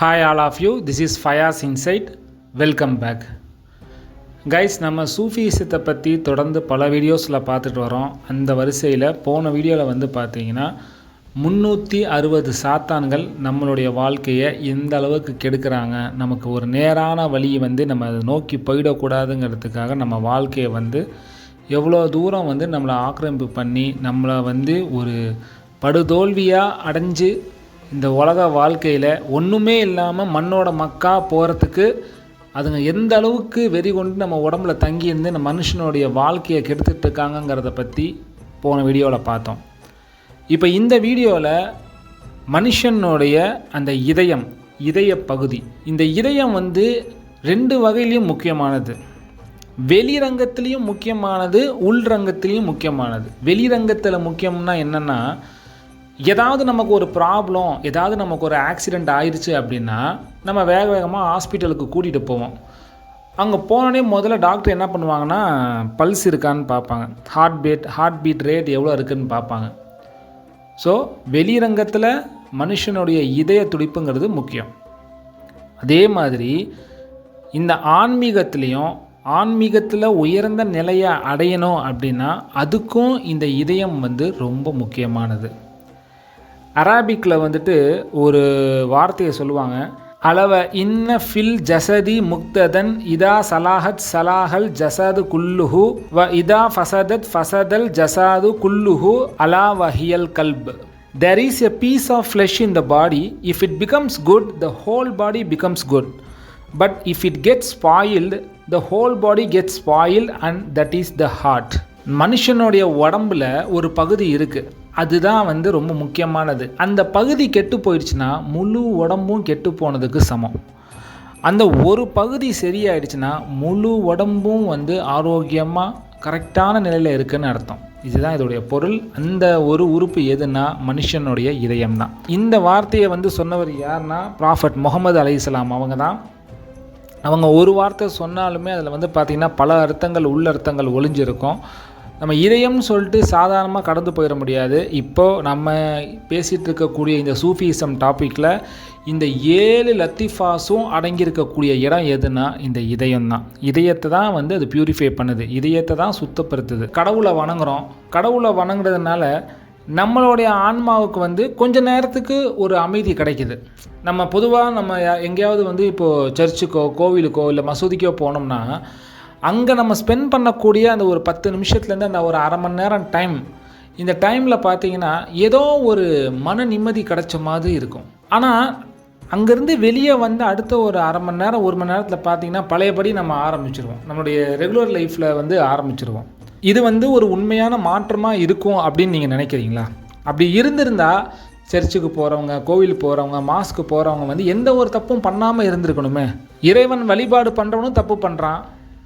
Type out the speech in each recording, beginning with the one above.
Hi all of you this is Fayaz insight welcome back guys நம்ம சூஃபிசத்தை பற்றி தொடர்ந்து பல வீடியோஸில் பார்த்துட்டு வரோம். அந்த வரிசையில் போன வீடியோவில் வந்து பார்த்தீங்கன்னா முந்நூற்றி அறுபது சாத்தான்கள் நம்மளுடைய வாழ்க்கையை எந்த அளவுக்கு கெடுக்கிறாங்க நமக்கு ஒரு நேரான வழியை வந்து நம்ம அதை நோக்கி போயிடக்கூடாதுங்கிறதுக்காக நம்ம வாழ்க்கையை வந்து எவ்வளோ தூரம் வந்து நம்மளை ஆக்கிரமிப்பு பண்ணி நம்மளை வந்து ஒரு படுதோல்வியாக அடைஞ்சு இந்த உலக வாழ்க்கையில் ஒன்றுமே இல்லாமல் மண்ணோட மக்கா போகிறதுக்கு அதுங்க எந்த அளவுக்கு வெறி கொண்டு நம்ம உடம்புல தங்கி இருந்து இந்த மனுஷனுடைய வாழ்க்கையை கெடுத்துட்டு இருக்காங்கங்கிறத பற்றி போன வீடியோவில் பார்த்தோம். இப்போ இந்த வீடியோவில் மனுஷனுடைய அந்த இதயம் இதய பகுதி. இந்த இதயம் வந்து ரெண்டு வகையிலையும் முக்கியமானது. வெளிரங்கத்துலேயும் முக்கியமானது உள்ரங்கத்திலையும் முக்கியமானது. வெளிரங்கத்தில் முக்கியம்னா என்னென்னா ஏதாவது நமக்கு ஒரு ப்ராப்ளம் ஏதாவது நமக்கு ஒரு ஆக்சிடெண்ட் ஆயிடுச்சு அப்படின்னா நம்ம வேக வேகமாக ஹாஸ்பிட்டலுக்கு கூட்டிகிட்டு போவோம். அங்கே போனோடனே முதல்ல டாக்டர் என்ன பண்ணுவாங்கன்னா பல்ஸ் இருக்கான்னு பார்ப்பாங்க. Heart beat heart beat rate எவ்வளோ இருக்குதுன்னு பார்ப்பாங்க. ஸோ வெளிரங்கத்தில் மனுஷனுடைய இதய துடிப்புங்கிறது முக்கியம். அதே மாதிரி இந்த ஆன்மீகத்துலேயும் ஆன்மீகத்தில் உயர்ந்த நிலையை அடையணும் அப்படின்னா அதுக்கும் இந்த இதயம் வந்து ரொம்ப முக்கியமானது. அராபிக்கில் வந்துட்டு ஒரு வார்த்தையை சொல்லுவாங்க அளவ இன்ன ஃபில் ஜசதி முக்ததன் இதா சலாஹத் சலாஹல் ஜசது குல்லுஹு வ இதா ஃபசதத் ஃபசதல் ஜசாது குல்லுஹு அலா வஹியல் கல்ப் there is a piece of flesh in the body if it becomes good the whole body becomes good but if it gets spoiled the whole body get spoiled and that is the heart மனுஷனுடைய உடம்புல ஒரு பகுதி இருக்குது அதுதான் வந்து ரொம்ப முக்கியமானது. அந்த பகுதி கெட்டு போயிடுச்சுன்னா முழு உடம்பும் கெட்டு போனதுக்கு சமம். அந்த ஒரு பகுதி சரியாயிடுச்சுன்னா முழு உடம்பும் வந்து ஆரோக்கியமாக கரெக்டான நிலையில் இருக்குன்னு அர்த்தம். இதுதான் இதோடைய பொருள். அந்த ஒரு உறுப்பு எதுனா மனுஷனுடைய இதயம் தான் இந்த வார்த்தையை வந்து சொன்னவர் யாருன்னா ப்ராஃபட் முகமது அலைஹிஸ்ஸலாம் அவங்க தான். அவங்க ஒரு வார்த்தை சொன்னாலுமே அதில் வந்து பார்த்திங்கன்னா பல அர்த்தங்கள் உள்ளர்த்தங்கள் ஒளிஞ்சிருக்கும். நம்ம இதயம்னு சொல்லிட்டு சாதாரணமாக கடந்து போயிட முடியாது. இப்போது நம்ம பேசிகிட்டு இருக்கக்கூடிய இந்த சூஃபிசம் டாப்பிக்கில் இந்த ஏழு லத்திஃபாஸும் அடங்கியிருக்கக்கூடிய இடம் எதுனா இந்த இதயம் தான் இதயத்தை தான் வந்து அது பியூரிஃபை பண்ணுது. இதயத்தை தான் சுத்தப்படுத்துது. கடவுளை வணங்குறோம். கடவுளை வணங்குறதுனால நம்மளுடைய ஆன்மாவுக்கு வந்து கொஞ்ச நேரத்துக்கு ஒரு அமைதி கிடைக்குது. நம்ம பொதுவாக நம்ம யா- எங்கேயாவது வந்து இப்போது சர்ச்சுக்கோ கோவிலுக்கோ இல்லை மசூதிக்கோ போனோம்னா அங்கே நம்ம ஸ்பெண்ட் பண்ணக்கூடிய அந்த ஒரு பத்து நிமிஷத்துலேருந்து அந்த ஒரு அரை மணி நேரம் டைம் இந்த டைமில் பார்த்தீங்கன்னா ஏதோ ஒரு மன நிம்மதி கிடைச்ச மாதிரி இருக்கும். ஆனால் அங்கேருந்து வெளியே வந்து அடுத்த ஒரு அரை மணி நேரம் ஒரு மணி நேரத்தில் பார்த்தீங்கன்னா பழையபடி நம்ம ஆரம்பிச்சிருவோம். நம்மளுடைய ரெகுலர் லைஃப்பில் வந்து ஆரம்பிச்சிருவோம். இது வந்து ஒரு உண்மையான மாற்றமாக இருக்கும் அப்படின்னு நீங்கள் நினைக்கிறீங்களா? அப்படி இருந்திருந்தால் சர்ச்சுக்கு போகிறவங்க கோவிலுக்கு போகிறவங்க மாஸ்க்கு போகிறவங்க வந்து எந்த ஒரு தப்பும் பண்ணாமல் இருந்திருக்கணுமே. இறைவன் வழிபாடு பண்ணுறவனும் தப்பு பண்ணுறான்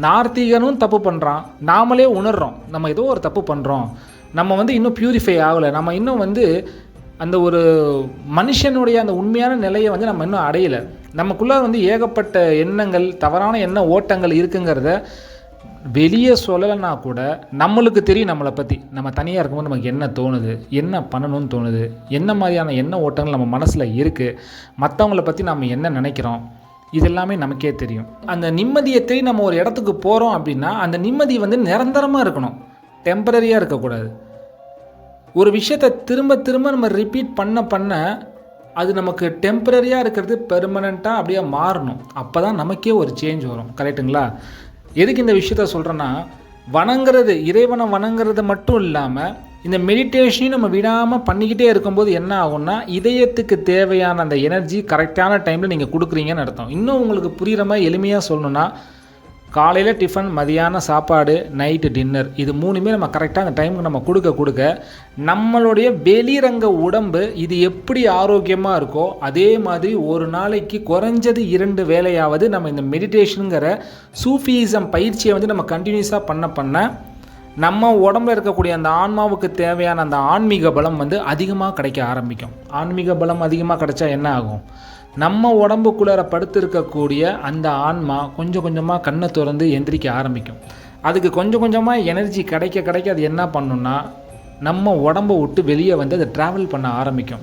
நார்த்திகனும் தப்பு பண்ணுறான் நாமளே உணர்கிறோம் நம்ம ஏதோ ஒரு தப்பு பண்ணுறோம் நம்ம வந்து இன்னும் பியூரிஃபை ஆகலை. நம்ம இன்னும் வந்து அந்த ஒரு மனுஷனுடைய அந்த உண்மையான நிலையை வந்து நம்ம இன்னும் அடையலை. நமக்குள்ளே வந்து ஏகப்பட்ட எண்ணங்கள் தவறான எண்ண ஓட்டங்கள் இருக்குங்கிறத வெளியே சொல்லலைன்னா கூட நம்மளுக்கு தெரியும் நம்மளை பற்றி நம்ம தனியாக இருக்கும்போது நமக்கு என்ன தோணுது? என்ன பண்ணணும்னு தோணுது? என்ன மாதிரியான எண்ண ஓட்டங்கள் நம்ம மனசில் இருக்குது மற்றவங்கள பற்றி நம்ம என்ன நினைக்கிறோம்? இது எல்லாமே நமக்கே தெரியும். அந்த நிம்மதியை தேடி நம்ம ஒரு இடத்துக்கு போகிறோம் அப்படின்னா அந்த நிம்மதி வந்து நிரந்தரமாக இருக்கணும். டெம்பரரியாக இருக்கக்கூடாது. ஒரு விஷயத்தை திரும்ப திரும்ப நம்ம ரிப்பீட் பண்ண பண்ண அது நமக்கு டெம்பரரியாக இருக்கிறது பெர்மனண்ட்டாக அப்படியே மாறணும். அப்போ தான் நமக்கே ஒரு சேஞ்ச் வரும். கரெக்ட்டுங்களா எதுக்கு இந்த விஷயத்த சொல்கிறேன்னா வணங்குறது இறைவனை வணங்குறது மட்டும் இல்லாமல் இந்த மெடிடேஷனையும் நம்ம விடாமல் பண்ணிக்கிட்டே இருக்கும்போது என்ன ஆகும்னா இதயத்துக்கு தேவையான அந்த எனர்ஜி கரெக்டான டைமில் நீங்கள் கொடுக்குறீங்கன்னு அர்த்தம். இன்னும் உங்களுக்கு புரிகிற மாதிரி எளிமையாக சொல்லணும்னா காலையில் டிஃபன் மதியானம் சாப்பாடு நைட்டு டின்னர் இது மூணுமே நம்ம கரெக்டாக அந்த டைமுக்கு நம்ம கொடுக்க கொடுக்க நம்மளுடைய வெளிரங்க உடம்பு இது எப்படி ஆரோக்கியமாக இருக்கோ அதே மாதிரி ஒரு நாளைக்கு குறைஞ்சது இரண்டு வேலையாவது நம்ம இந்த மெடிடேஷனுங்கிற சூஃபியிசம் பயிற்சியை வந்து நம்ம கண்டினியூஸாக பண்ண பண்ண நம்ம உடம்புல இருக்கக்கூடிய அந்த ஆன்மாவுக்கு தேவையான அந்த ஆன்மீக பலம் வந்து அதிகமாக கிடைக்க ஆரம்பிக்கும். ஆன்மீக பலம் அதிகமாக கிடைச்சா என்ன ஆகும்? நம்ம உடம்புக்குள்ளார படுத்திருக்கக்கூடிய அந்த ஆன்மா கொஞ்சம் கொஞ்சமாக கண்ணை திறந்து எந்திரிக்க ஆரம்பிக்கும். அதுக்கு கொஞ்சம் கொஞ்சமாக எனர்ஜி கிடைக்க கிடைக்க அது என்ன பண்ணுன்னா நம்ம உடம்பை விட்டு வெளியே வந்து அதை ட்ராவல் பண்ண ஆரம்பிக்கும்.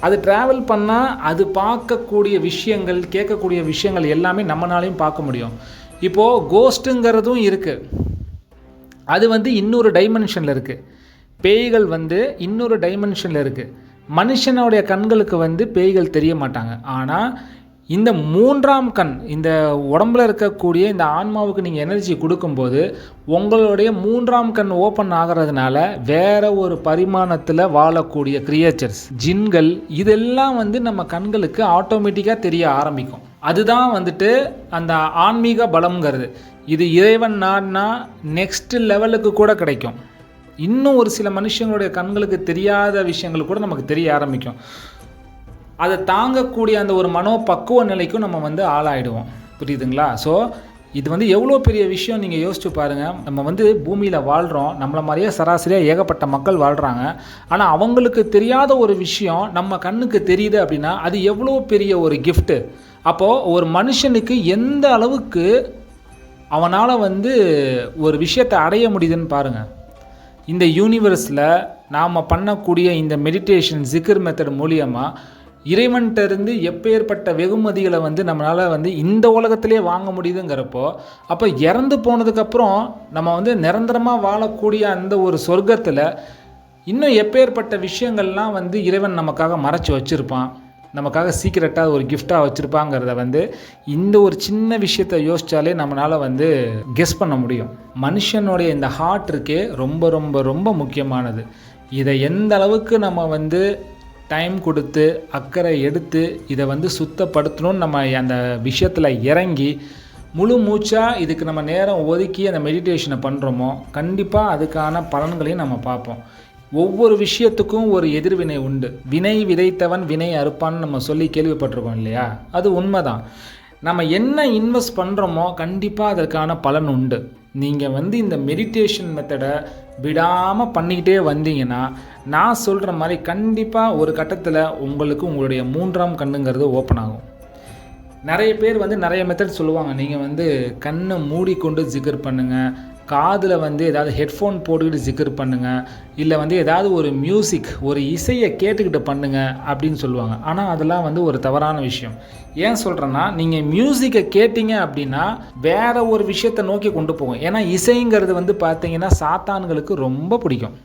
அது ட்ராவல் பண்ணால் அது பார்க்கக்கூடிய விஷயங்கள் கேட்கக்கூடிய விஷயங்கள் எல்லாமே நம்மளாலையும் பார்க்க முடியும். இப்போது கோஸ்ட்டுங்கிறதும் இருக்குது அது வந்து இன்னொரு டைமென்ஷனில் இருக்குது பேய்கள் வந்து இன்னொரு டைமென்ஷனில் இருக்குது மனுஷனுடைய கண்களுக்கு வந்து பேய்கள் தெரிய மாட்டாங்க. ஆனால் இந்த மூன்றாம் கண் இந்த உடம்புல இருக்கக்கூடிய இந்த ஆன்மாவுக்கு நீங்கள் எனர்ஜி கொடுக்கும்போது உங்களுடைய மூன்றாம் கண் ஓப்பன் ஆகிறதுனால வேற ஒரு பரிமாணத்தில் வாழக்கூடிய கிரியேச்சர்ஸ் ஜின்கள் இதெல்லாம் வந்து நம்ம கண்களுக்கு ஆட்டோமேட்டிக்காக தெரிய ஆரம்பிக்கும். அதுதான் வந்துட்டு அந்த ஆன்மீக பலம்ங்கிறது. இது இறைவன் நாடினா நெக்ஸ்ட் லெவலுக்கு கூட கிடைக்கும். இன்னும் ஒரு சில மனுஷங்களுடைய கண்களுக்கு தெரியாத விஷயங்கள் கூட நமக்கு தெரிய ஆரம்பிக்கும். அதை தாங்கக்கூடிய அந்த ஒரு மனோ பக்குவ நிலைக்கும் நம்ம வந்து ஆளாயிடுவோம். புரியுதுங்களா? ஸோ இது வந்து எவ்வளோ பெரிய விஷயம் நீங்கள் யோசிச்சு பாருங்கள் நம்ம வந்து பூமியில் வாழ்கிறோம் நம்மளை மாதிரியே சராசரியாக ஏகப்பட்ட மக்கள் வாழ்கிறாங்க ஆனால் அவங்களுக்கு தெரியாத ஒரு விஷயம் நம்ம கண்ணுக்கு தெரியுது அப்படின்னா அது எவ்வளோ பெரிய ஒரு கிஃப்ட்டு அப்போது ஒரு மனுஷனுக்கு எந்த அளவுக்கு அவனால் வந்து ஒரு விஷயத்தை அடைய முடியுதுன்னு பாருங்கள் இந்த யூனிவர்ஸில் நாம் பண்ணக்கூடிய இந்த மெடிடேஷன் ஜிக்கர் மெத்தட் மூலியமாக இறைவன்கிட்ட இருந்து எப்பேற்பட்ட வெகுமதிகளை வந்து நம்மளால் வந்து இந்த உலகத்திலே வாங்க முடியுதுங்கிறப்போ அப்போ இறந்து போனதுக்கப்புறம் நம்ம வந்து நிரந்தரமாக வாழக்கூடிய அந்த ஒரு சொர்க்கத்தில் இன்னும் எப்பேற்பட்ட விஷயங்கள்லாம் வந்து இறைவன் நமக்காக மறைச்சி வச்சுருப்பான். நமக்காக சீக்கிரட்டாக ஒரு கிஃப்டாக வச்சுருப்பாங்கிறத வந்து இந்த ஒரு சின்ன விஷயத்தை யோசித்தாலே நம்மளால் வந்து கெஸ் பண்ண முடியும். மனுஷனுடைய இந்த ஹார்ட் இருக்கே ரொம்ப ரொம்ப ரொம்ப முக்கியமானது. இதை எந்த அளவுக்கு நம்ம வந்து டைம் கொடுத்து அக்கறை எடுத்து இதை வந்து சுத்தப்படுத்தணும்னு நம்ம அந்த விஷயத்தில் இறங்கி முழு மூச்சாக இதுக்கு நம்ம நேரம் ஒதுக்கி அந்த மெடிடேஷனை பண்ணுறோமோ கண்டிப்பாக அதுக்கான பலன்களையும் நம்ம பார்ப்போம். ஒவ்வொரு விஷயத்துக்கும் ஒரு எதிர்வினை உண்டு. வினை விதைத்தவன் வினை அறுப்பான்னு நம்ம சொல்லி கேள்விப்பட்டிருக்கோம் இல்லையா? அது உண்மைதான். நம்ம என்ன இன்வெஸ்ட் பண்ணுறோமோ கண்டிப்பாக அதற்கான பலன் உண்டு. நீங்கள் வந்து இந்த மெடிடேஷன் மெத்தடை விடாமல் பண்ணிக்கிட்டே வந்தீங்கன்னா நான் சொல்கிற மாதிரி கண்டிப்பாக ஒரு கட்டத்தில் உங்களுக்கு உங்களுடைய மூன்றாம் கண்ணுங்கிறது ஓப்பன் ஆகும். நிறைய பேர் வந்து நிறைய மெத்தட் சொல்லுவாங்க. நீங்கள் வந்து கண்ணை மூடிக்கொண்டு ஜிகர் பண்ணுங்கள் காதில் வந்து ஏதாவது ஹெட்ஃபோன் போட்டுக்கிட்டு ஜிக்கர் பண்ணுங்கள் இல்லை வந்து ஏதாவது ஒரு மியூசிக் ஒரு இசையை கேட்டுக்கிட்டு பண்ணுங்கள் அப்படின்னு சொல்லுவாங்க. ஆனால் அதெல்லாம் வந்து ஒரு தவறான விஷயம். ஏன் சொல்கிறேன்னா நீங்கள் மியூசிக்கை கேட்டிங்க அப்படின்னா வேறு ஒரு விஷயத்தை நோக்கி கொண்டு போகும் ஏன்னா இசைங்கிறது வந்து பார்த்தீங்கன்னா சாத்தான்களுக்கு ரொம்ப பிடிக்கும்.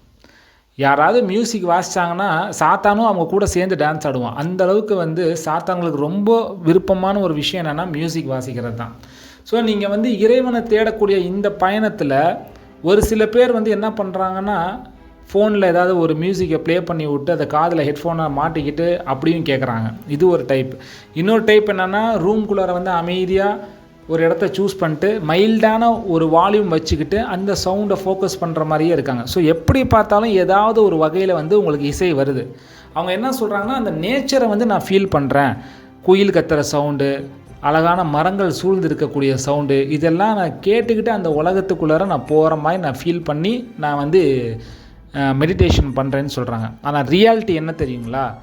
யாராவது மியூசிக் வாசித்தாங்கன்னா சாத்தானும் அவங்க கூட சேர்ந்து டான்ஸ் ஆடுவான். அந்த அளவுக்கு வந்து சாத்தான்களுக்கு ரொம்ப விருப்பமான ஒரு விஷயம் என்னென்னா மியூசிக் வாசிக்கிறது தான் ஸோ நீங்கள் வந்து இறைவனை தேடக்கூடிய இந்த பயணத்தில் ஒரு சில பேர் வந்து என்ன பண்ணுறாங்கன்னா ஃபோனில் ஏதாவது ஒரு மியூசிக்கை ப்ளே பண்ணி விட்டு அதை காதில் ஹெட்ஃபோனை மாட்டிக்கிட்டு அப்படியும் கேட்குறாங்க இது ஒரு டைப் இன்னொரு டைப் என்னென்னா ரூம்குள்ளார வந்து அமைதியாக ஒரு இடத்த சூஸ் பண்ணிட்டு மைல்டான ஒரு வால்யூம் வச்சுக்கிட்டு அந்த சவுண்டை ஃபோக்கஸ் பண்ணுற மாதிரியே இருக்காங்க. ஸோ எப்படி பார்த்தாலும் ஏதாவது ஒரு வகையில் வந்து உங்களுக்கு இசை வருது. அவங்க என்ன சொல்கிறாங்கன்னா அந்த நேச்சரை வந்து நான் ஃபீல் பண்ணுறேன் குயில் கத்துற சவுண்டு அழகான மரங்கள் சூழ்ந்து இருக்கக்கூடிய சவுண்டு இதெல்லாம் நான் கேட்டுக்கிட்டு அந்த உலகத்துக்குள்ளார நான் போகிற மாதிரி நான் ஃபீல் பண்ணி நான் வந்து மெடிடேஷன் பண்ணுறேன்னு சொல்கிறாங்க ஆனால் ரியாலிட்டி என்ன தெரியுங்களா?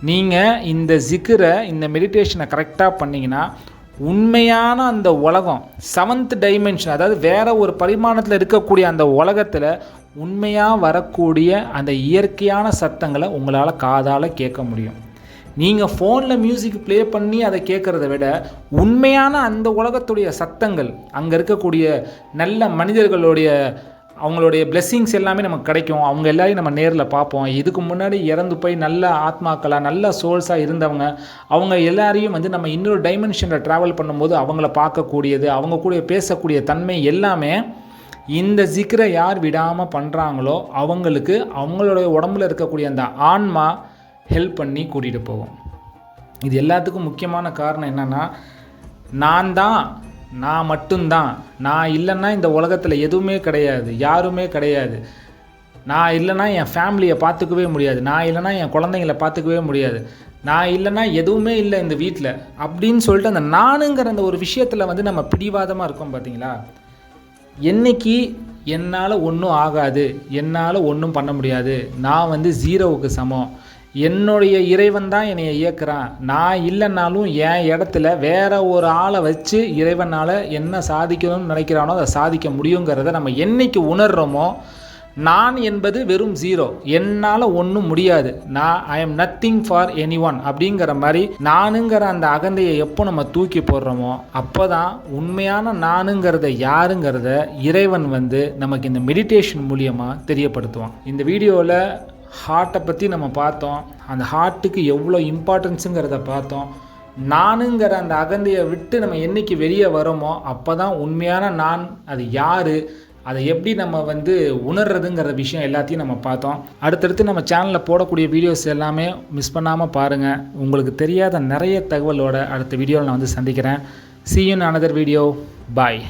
நீங்கள் இந்த ஜிக்கரை இந்த மெடிடேஷனை கரெக்டாக பண்ணிங்கன்னா உண்மையான அந்த உலகம் செவன்த் டைமென்ஷன் அதாவது வேறு ஒரு பரிமாணத்தில் இருக்கக்கூடிய அந்த உலகத்தில் உண்மையாக வரக்கூடிய அந்த இயற்கையான சத்தங்களை உங்களால் காதால் கேட்க முடியும். நீங்கள் ஃபோனில் மியூசிக் ப்ளே பண்ணி அதை கேட்குறத விட உண்மையான அந்த உலகத்துடைய சத்தங்கள் அங்கே இருக்கக்கூடிய நல்ல மனிதர்களுடைய அவங்களுடைய பிளெஸ்ஸிங்ஸ் எல்லாமே நமக்கு கிடைக்கும். அவங்க எல்லாரையும் நம்ம நேரில் பார்ப்போம். இதுக்கு முன்னாடி இறந்து போய் நல்ல ஆத்மாக்களாக நல்ல சோல்ஸாக இருந்தவங்க அவங்க எல்லாரையும் வந்து நம்ம இன்னொரு டைமென்ஷனில் ட்ராவல் பண்ணும்போது அவங்கள பார்க்கக்கூடியது அவங்க கூட பேசக்கூடிய தன்மை எல்லாமே இந்த ஜிக்கரை யார் விடாமல் பண்ணுறாங்களோ அவங்களுக்கு அவங்களுடைய உடம்புல இருக்கக்கூடிய அந்த ஆன்மா ஹெல்ப் பண்ணி கூட்டிகிட்டு போவோம். இது எல்லாத்துக்கும் முக்கியமான காரணம் என்னென்னா நான் தான் நான் மட்டும்தான். நான் இல்லைன்னா இந்த உலகத்தில் எதுவுமே கிடையாது யாருமே கிடையாது. நான் இல்லைன்னா என் ஃபேமிலியை பார்த்துக்கவே முடியாது. நான் இல்லைன்னா என் குழந்தைங்கள பார்த்துக்கவே முடியாது. நான் இல்லைன்னா எதுவுமே இல்லை இந்த வீட்டில் அப்படின்னு சொல்லிட்டு அந்த நானுங்கிற அந்த ஒரு விஷயத்தில் வந்து நம்ம பிடிவாதமாக இருக்கோம் பார்த்தீங்களா என்னைக்கு என்னால் ஒன்றும் ஆகாது என்னால் ஒன்றும் பண்ண முடியாது. நான் வந்து ஜீரோவுக்கு சமம். என்னுடைய இறைவன் தான் என்னை இயக்குறான். நான் இல்லைனாலும் என் இடத்துல வேற ஒரு ஆளை வச்சு இறைவனால் என்ன சாதிக்கணும்னு நினைக்கிறானோ அதை சாதிக்க முடியுங்கிறத நம்ம என்னைக்கு உணர்கிறோமோ நான் என்பது வெறும் ஜீரோ என்னால் ஒன்றும் முடியாது. நான் I am nothing for any one அப்படிங்கிற மாதிரி நானுங்கிற அந்த அகந்தையை எப்போ நம்ம தூக்கி போடுறோமோ அப்போ தான் உண்மையான நானுங்கிறத யாருங்கிறத இறைவன் வந்து நமக்கு இந்த மெடிடேஷன் மூலியமாக தெரியப்படுத்துவான். இந்த வீடியோவில் ஹார்ட்டை பற்றி நம்ம பார்த்தோம். அந்த ஹார்ட்டுக்கு எவ்வளோ இம்பார்ட்டன்ஸுங்கிறத பார்த்தோம். நானுங்கிற அந்த அகந்தையை விட்டு நம்ம என்னைக்கு வெளியே வரோமோ அப்போ தான் உண்மையான நான் அது யார் அதை எப்படி நம்ம வந்து உணர்றதுங்கிற விஷயம் எல்லாத்தையும் நம்ம பார்த்தோம். அடுத்தடுத்து நம்ம சேனலில் போடக்கூடிய வீடியோஸ் எல்லாமே மிஸ் பண்ணாமல் பாருங்கள் உங்களுக்கு தெரியாத நிறைய தகவலோட அடுத்த வீடியோவில் நான் வந்து சந்திக்கிறேன். See you another video bye